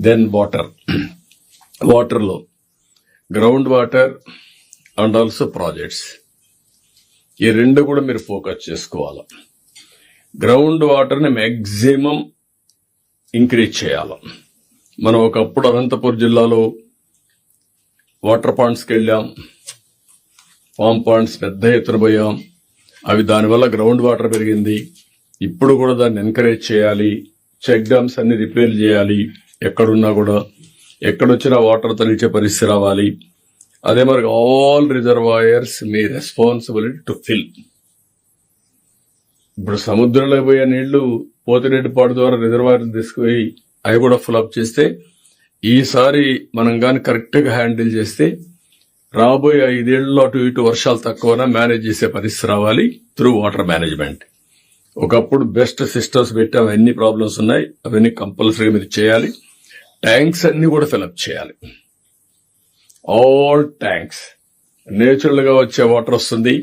Then water వాటర్లో ground water and also projects ఈ రెండు కూడా మీరు ఫోకస్ చేసుకోవాలి. గ్రౌండ్ వాటర్ని మ్యాక్సిమం ఇంక్రీజ్ చేయాలి. మనం ఒకప్పుడు అనంతపురం జిల్లాలో వాటర్ పాయింట్స్కి వెళ్ళాం. ఫామ్ పాయింట్స్ పెద్ద ఎత్తున పోయాం. అవి దానివల్ల గ్రౌండ్ వాటర్ పెరిగింది. ఇప్పుడు కూడా దాన్ని ఎంకరేజ్ చేయాలి. చెక్ డ్యామ్స్ అన్ని రిపేర్ చేయాలి. ఎక్కడున్నా కూడా ఎక్కడొచ్చినా వాటర్ తలిచే పరిస్థితి రావాలి. అదే మరి ఆల్ రిజర్వాయర్స్ మీ రెస్పాన్సిబిలిటీ టు ఫిల్. ఇప్పుడు సముద్రంలో పోయే నీళ్ళు పోతిరెడ్డిపాడు ద్వారా రిజర్వాయర్ తీసుకుపోయి అవి కూడా ఫుల్అప్ చేస్తే ఈసారి మనం కానీ కరెక్ట్గా హ్యాండిల్ చేస్తే రాబోయే ఐదేళ్ళలో అటు ఇటు వర్షాలు తక్కువనా మేనేజ్ చేసే పరిస్థితి రావాలి త్రూ వాటర్ మేనేజ్మెంట్. ఒకప్పుడు బెస్ట్ సిస్టమ్స్ పెట్టాం ఎన్ని ప్రాబ్లమ్స్ ఉన్నాయి అవన్నీ కంపల్సరీగా మీరు చేయాలి. ట్యాంక్స్ అన్ని కూడా ఫిలప్ చేయాలి. ఆల్ ట్యాంక్స్ నేచురల్గా వచ్చే వాటర్ వస్తుంది.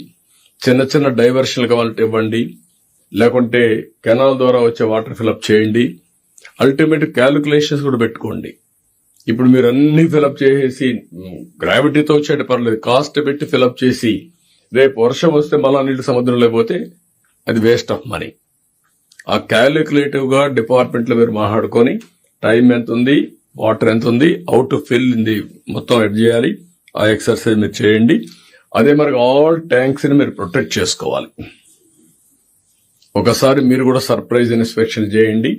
చిన్న చిన్న డైవర్షన్లు కావాలంటే ఇవ్వండి. లేకుంటే కెనాల్ ద్వారా వచ్చే వాటర్ ఫిలప్ చేయండి. అల్టిమేట్ క్యాలిక్యులేషన్స్ కూడా పెట్టుకోండి. ఇప్పుడు మీరు అన్ని ఫిలప్ చేసేసి గ్రావిటీతో వచ్చేటి పర్లేదు. కాస్ట్ పెట్టి ఫిలప్ చేసి రేపు వర్షం వస్తే మళ్ళా నీళ్ళు సముద్రంలో పోతే అది వేస్ట్ ఆఫ్ మనీ ఆ క్యాలిక్యులేటివ్గా డిపార్ట్మెంట్లో మీరు మాట్లాడుకొని టైం ఎంత ఉంది వాటర్ ఎంత ఉంది అవుట్ ఫిల్ ఉంది మొత్తం ఎడ్ చేయాలి ఆ ఎక్సర్సైజ్ మీరు చేయండి. అదే మరి ఆల్ ట్యాంక్స్ని మీరు ప్రొటెక్ట్ చేసుకోవాలి. ఒకసారి మీరు కూడా సర్ప్రైజ్ ఇన్స్పెక్షన్ చేయండి.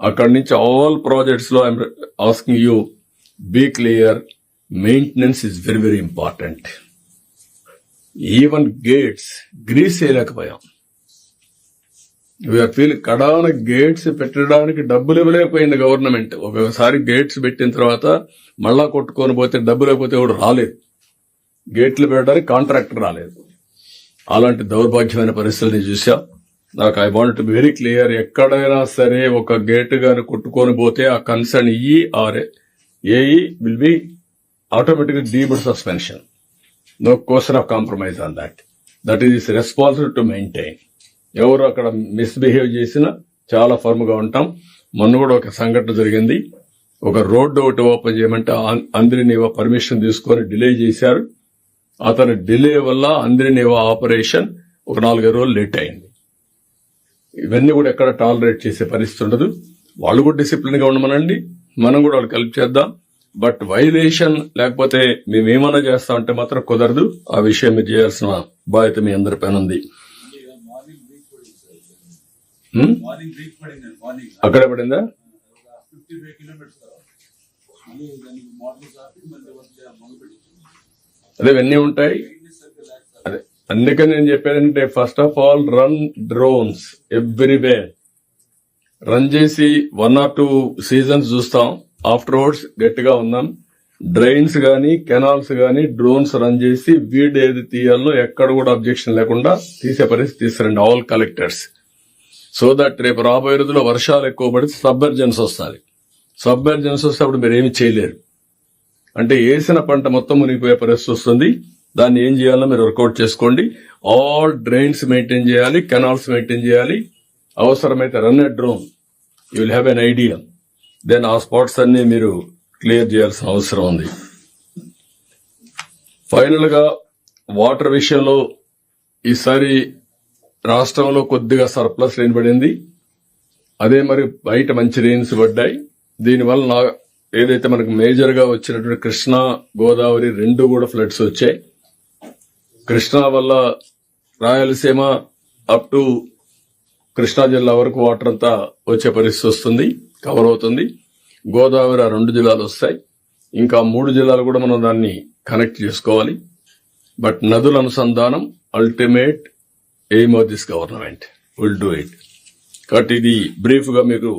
అక్కడి నుంచి all ప్రాజెక్ట్స్లో I'm asking you be clear maintenance is very very important even gates grease చేయలేకపోయాం ఫీల్ కడాన గేట్స్ పెట్టడానికి డబ్బులు ఇవ్వలేకపోయింది గవర్నమెంట్ ఒకసారి గేట్స్ పెట్టిన తర్వాత మళ్ళా కొట్టుకొని పోతే డబ్బు లేకపోతే ఎవడు రాలేదు. గేట్లు పెట్టడానికి కాంట్రాక్టర్ రాలేదు. అలాంటి దౌర్భాగ్యమైన పరిస్థితులు నేను చూసా నాకు I want to very clear ఎక్కడైనా సరే ఒక గేట్ గాని కొట్టుకొని పోతే ఆ concern E or AE will be automatic debarred suspension no question of compromise on that that is responsible to maintain ఎవరు అక్కడ మిస్బిహేవ్ చేసినా చాలా ఫర్మ్గా ఉంటాం. మొన్న కూడా ఒక సంఘటన జరిగింది. ఒక రోడ్డు ఒకటి ఓపెన్ చేయమంటే అం- పర్మిషన్ తీసుకొని డిలే చేశారు. అతని డిలే వల్ల అంద్రినీవా ఆపరేషన్ ఒక నాలుగైదు రోజులు లేట్ అయింది. ఇవన్నీ కూడా ఎక్కడ టాలరేట్ చేసే పరిస్థితి ఉండదు. వాళ్ళు కూడా డిసిప్లిన్గా ఉండమనండి. మనం కూడా వాళ్ళు కలిపి చేద్దాం. బట్ వైలేషన్ లేకపోతే మేము ఏమైనా చేస్తాం అంటే మాత్రం కుదరదు. ఆ విషయం మీరు చేయాల్సిన బాధ్యత మీ అందరిపైన ఉంది. మొదలు పెట్టింది. అదే ఇవన్నీ ఉంటాయి. అదే అందుకని నేను చెప్పానంటే first of all run drones everywhere run చేసి వన్ ఆర్ టూ సీజన్స్ చూస్తాం. ఆఫ్టర్ వర్డ్స్ గట్టిగా ఉన్నాం. డ్రైన్స్ గానీ కెనాల్స్ గానీ డ్రోన్స్ రన్ చేసి వీడ్ ఏది తీయాలో ఎక్కడ కూడా అబ్జెక్షన్ లేకుండా తీసే పరిస్థితి తీసుకురండి ఆల్ కలెక్టర్స్ సో దట్ రేపు రాబోయే రోజుల్లో వర్షాలు ఎక్కువ పడితే సబ్బర్జన్స్ వస్తుంది. సబ్బర్జన్స్ వస్తే అప్పుడు మీరు ఏమి చేయలేరు. అంటే వేసిన పంట మొత్తం మునిగిపోయే పరిస్థితి వస్తుంది. దాన్ని ఏం చేయాలో మీరు వర్కౌట్ చేసుకోండి. ఆల్ డ్రైన్స్ మెయింటైన్ చేయాలి కెనాల్స్ మెయింటైన్ చేయాలి. అవసరమైతే run a drone you will have an idea then ఆ స్పాట్స్ అన్ని మీరు క్లియర్ చేయాల్సిన అవసరం ఉంది. ఫైనల్గా వాటర్ విషయంలో ఈసారి రాష్ట్రంలో కొద్దిగా సర్ప్లస్ రెయిన్ పడింది అదే మరి బయట మంచి రేన్స్ పడ్డాయి. దీనివల్ల నా ఏదైతే మనకు మేజర్గా వచ్చినటువంటి కృష్ణా గోదావరి రెండు కూడా ఫ్లడ్స్ వచ్చాయి. కృష్ణా వల్ల రాయలసీమ అప్ టు కృష్ణా జిల్లా వరకు వాటర్ అంతా వచ్చే పరిస్థితి వస్తుంది కవర్ అవుతుంది. గోదావరి ఆ రెండు జిల్లాలు వస్తాయి. ఇంకా మూడు జిల్లాలు కూడా మనం దాన్ని కనెక్ట్ చేసుకోవాలి. బట్ నదుల అనుసంధానం ultimate aim of this government. Will do it కాబట్టి ఇది బ్రీఫ్గా మీకు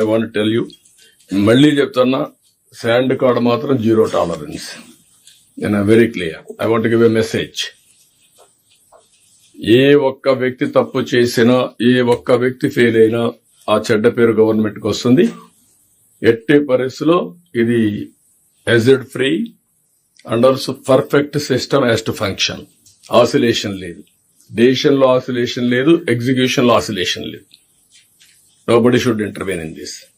ఐ వాంట్ టెల్ యూ మళ్ళీ చెప్తున్నా శాండ్ కార్డ్ మాత్రం జీరో టాలరెన్స్ నేను very clear I want give a message ఏ ఒక్క వ్యక్తి తప్పు చేసినా ఏ ఒక్క వ్యక్తి ఫెయిల్ అయినా ఆ చెడ్డ పేరు గవర్నమెంట్కి వస్తుంది. ఎట్టి పరిస్థితిలో ఇది ఎజెడ్ free and also perfect system as to function oscillation లేదు. డెసిషన్లో ఆసిలేషన్ లేదు ఎగ్జిక్యూషన్లో ఆసిలేషన్ లేదు. Nobody should intervene in this